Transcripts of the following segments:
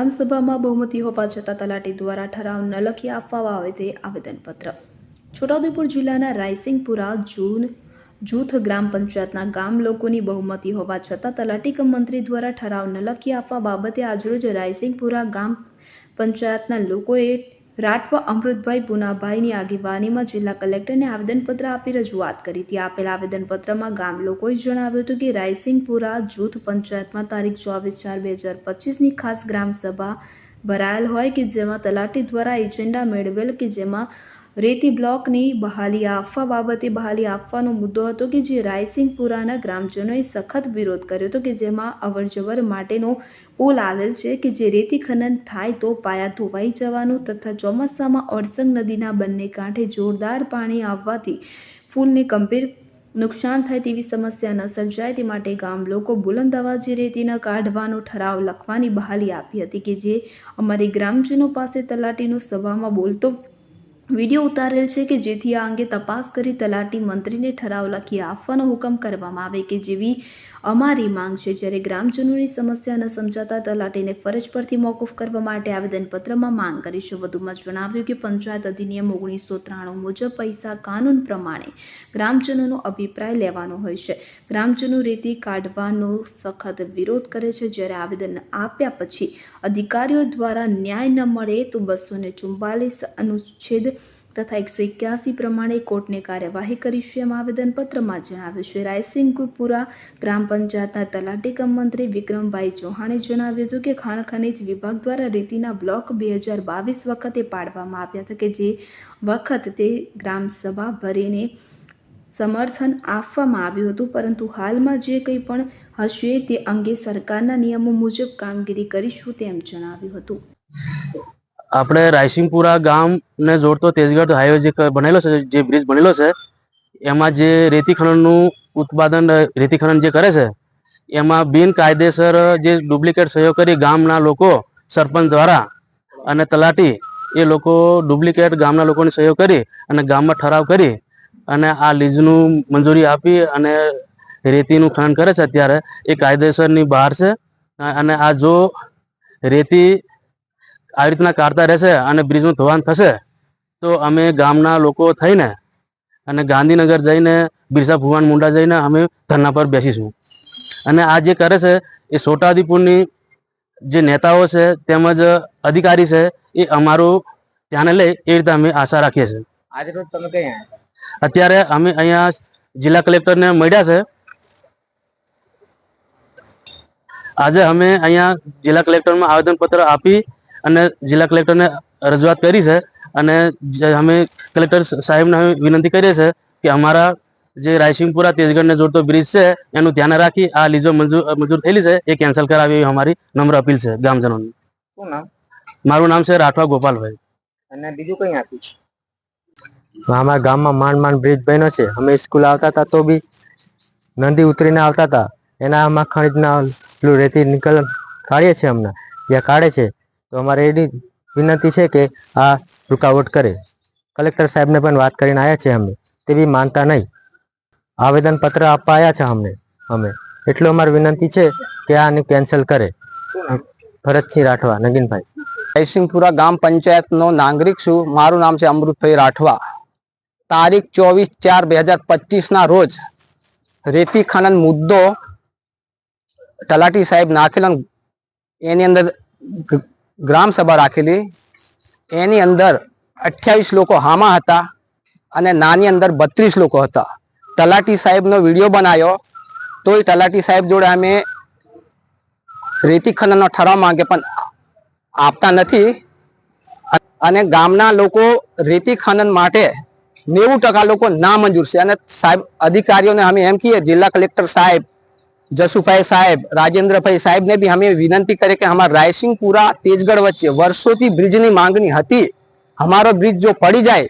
ગ્રામસભામાં બહુમતી હોવા છતાં તલાટી દ્વારા ઠરાવ ન લખી આપવામાં આવે તે આવેદનપત્ર. છોટાઉદેપુર જિલ્લાના રાયસિંગપુરા, જૂન, જૂથ ગ્રામ પંચાયતના ગામ લોકોની બહુમતી હોવા છતાં તલાટી કમ મંત્રી દ્વારા ઠરાવ ન લખી આપવા બાબતે આજરોજ રાયસિંગપુરા ગામ પંચાયતના લોકોએ રાઠવા અમૃતભાઈ પુનાભાઈની આગેવાનીમાં જિલ્લા કલેક્ટરને આવેદનપત્ર આપી રજૂઆત કરી. હતી આપેલ આવેદનપત્રમાં ગામ લોકોએ જણાવ્યું હતું કે રાયસિંગપુરા જૂથ પંચાયતમાં તારીખ ચોવીસ ચાર બે હજાર પચીસની ખાસ ગ્રામસભા ભરાયેલ હોય કે જેમાં તલાટી દ્વારા એજન્ડા મેળવેલ કે જેમાં રેતી બ્લોકની બહાલી આપવા બાબતે બહાલી આપવાનો મુદ્દો હતો કે જે રાયસિંગપુરાના ગ્રામજનોએ સખત વિરોધ કર્યો હતો કે જેમાં અવરજવર માટેનો પુલ આવેલ છે કે જે રેતી ખનન થાય તો પાયા ધોવાઈ જવાનું તથા ચોમાસામાં અડસંગ નદીના બંને કાંઠે જોરદાર પાણી આવવાથી ફૂલને ગંભીર નુકસાન થાય તેવી સમસ્યા ન સર્જાય. તે માટે ગામ લોકો બુલંદ અવાજે રેતીના કાઢવાનો ઠરાવ લખવાની બહાલી આપી હતી કે જે અમારી ગ્રામજનો પાસે તલાટીનો સભામાં બોલતો વીડિયો ઉતારેલ છે કે જેથી આ અંગે તપાસ કરી તલાટી મંત્રીને ઠરાવ લખી આપવાનો હુકમ કરવામાં આવે કે જેવી અમારી માંગ છે. જ્યારે ગ્રામજનોની સમસ્યા ન સમજાતા તલાટીને ફરજ પરથી મોકૂફ કરવા માટે આવેદનપત્રમાં માંગ કરીશું. વધુમાં જણાવ્યું કે પંચાયત અધિનિયમ ઓગણીસો ત્રાણું મુજબ પૈસા કાનૂન પ્રમાણે ગ્રામજનોનો અભિપ્રાય લેવાનો હોય છે. ગ્રામજનો રેતી કાઢવાનો સખત વિરોધ કરે છે. જ્યારે આવેદન આપ્યા પછી અધિકારીઓ દ્વારા ન્યાય ન મળે તો બસો ને ચુમ્બાલીસ અનુચ્છેદ તથા એકસો એક્યાસી પ્રમાણે કોર્ટને કાર્યવાહી કરીશું એમ આવેદનપત્રમાં જણાવ્યું છે. રાયસિંગપુરા ગ્રામ પંચાયતના તલાટી કમ મંત્રી વિક્રમભાઈ ચૌહાણે જણાવ્યું હતું કે ખાણ ખનિજ વિભાગ દ્વારા રેતીના બ્લોક બે હજાર બાવીસ વખતે પાડવામાં આવ્યા હતા કે જે વખત તે ગ્રામસભા ભરીને સમર્થન આપવામાં આવ્યું હતું. પરંતુ હાલમાં જે કંઈ પણ હશે તે અંગે સરકારના નિયમો મુજબ કામગીરી કરીશું તેમ જણાવ્યું હતું. આપણે રાયસિંગપુરા ગામને જોડતો તેજગઢ હાઈવે જે બનેલો છે, જે બ્રિજ બનેલો છે, એમાં જે રેતી ખનનનું ઉત્પાદન, રેતી ખનન જે કરે છે, એમાં બિનકાયદેસર જે ડુપ્લિકેટ સહયોગ કરી ગામના લોકો, સરપંચ દ્વારા અને તલાટી, એ લોકો ડુપ્લિકેટ ગામના લોકોની સહયોગ કરી અને ગામમાં ઠરાવ કરી અને આ લીઝનું મંજૂરી આપી અને રેતીનું ખનન કરે છે. અત્યારે એ કાયદેસરની બહાર છે અને આ જો રેતી આવી રીતના કાઢતા રહેશે અને બ્રિજનું ધોવાણ થશે તો અમે ગામના લોકો થઈને અને ગાંધીનગર જઈને બિરસા ભુવાન મુંડા જઈને અમે ધરના પર બેસીશું. અને આ જે કરે છે એ છોટાઉદેપુરની જે નેતાઓ છે તેમજ અધિકારી છે એ અમારું ધ્યાને લઈ એ રીતે અમે આશા રાખીએ છીએ. આજે રોજ તમે કઈ અત્યારે અમે અહીંયા જિલ્લા કલેક્ટરને મળ્યા છે. આજે અમે અહીંયા જિલ્લા કલેક્ટરમાં આવેદનપત્ર આપી અને જિલ્લા કલેક્ટરને રજૂઆત કરી છે અને અમે કલેક્ટર સાહેબને અમે વિનંતી કરીએ છીએ કે અમારા જે રાયસિંગપુરા તેજગઢને જોડતો બ્રિજ છે એનું ધ્યાન રાખી આ લીજો મંજૂર મંજૂર થયેલી છે એ કેન્સલ કરાવી એવી અમારી નમ્ર અપીલ છે ગામજનોની. શું નામ? મારું નામ છે રાઠવા ગોપાલભાઈ. અને બીજું કંઈ આપ્યું અમારા ગામમાં માંડ માંડ બ્રિજ બન્યો છે. અમે સ્કૂલ આવતા હતા તો બી નદી ઉતરીને આવતા હતા. એના આમાં ખણીજના રેતી નિકલ કાઢીએ છીએ અમને જ્યાં કાઢે છે. તો અમારે એની વિનંતી છે કે આ રૂકાવટ કરે. કલેક્ટર સાહેબને પણ વાત કરીને આવ્યા છે અમે. તે બી માનતા નહીં. આવેદન પત્ર આપવા આવ્યા છે અમને, અમે. એટલું અમારી વિનંતી છે કે આને કેન્સલ કરે. ભરતસિંહ રાઠવા, નગીનભાઈ. જયસિંહપુરા ગામ પંચાયતનો નાગરિક છું. મારું નામ છે અમૃતભાઈ રાઠવા. તારીખ ચોવીસ ચાર બે હજાર પચીસના રોજ રેતી ખનન મુદ્દો તલાટી સાહેબ નાખેલો એની અંદર ગ્રામ સભા રાખેલી. એની અંદર અઠ્યાવીસ લોકો હામાં હતા અને નાની અંદર બત્રીસ લોકો હતા. તલાટી સાહેબનો વીડિયો બનાવ્યો. તો એ તલાટી સાહેબ જોડે અમે રેતી ખનનનો ઠરાવ માંગે પણ આપતા નથી. અને ગામના લોકો રેતી ખનન માટે નેવું ટકા લોકો નામંજૂર છે. અને સાહેબ, અધિકારીઓને અમે એમ કહીએ, જિલ્લા કલેક્ટર સાહેબ જસુભાઈ સાહેબ, રાજેન્દ્રભાઈ સાહેબને બી અમે વિનંતી કરી કે અમારા રાયસિંગપુરા તેજગઢ વચ્ચે વર્ષોથી બ્રિજની માંગણી હતી. અમારો બ્રિજ જો પડી જાય,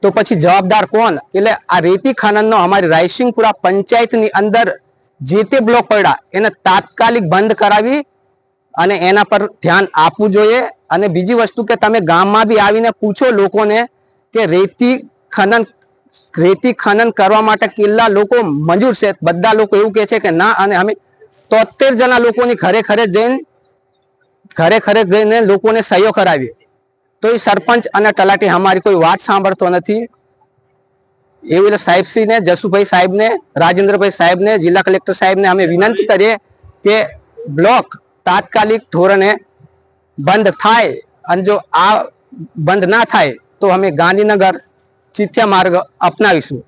તો પછી જવાબદાર કોણ? એટલે આ રેતી ખનનનો અમારી રાયસિંગપુરા પંચાયતની અંદર જે તે બ્લોક પડ્યા, એને તાત્કાલિક બંધ કરાવી અને એના પર ધ્યાન આપવું જોઈએ. અને બીજી વસ્તુ કે તમે ગામમાં બી આવીને પૂછો લોકોને કે રેતી ખનન રેતી ખનન કરવા માટે કેટલા લોકો મંજૂર છે. બધા લોકો એવું કહે છે કે ના, અને અમે તોતેર જણા લોકોની ઘરે ઘરે જઈને ઘરે જઈને લોકોને સહયો કરાવીએ. તો એ સરપંચ અને તલાટી અમારી કોઈ વાત સાંભળતો નથી. એવું એટલે સાહેબશ્રીને, જસુભાઈ સાહેબને, રાજેન્દ્રભાઈ સાહેબને, જિલ્લા કલેક્ટર સાહેબને અમે વિનંતી કરીએ કે બ્લોક તાત્કાલિક ધોરણે બંધ થાય. અને જો આ બંધ ના થાય, તો અમે ગાંધીનગર ચિત્યા માર્ગ અપનાવીશું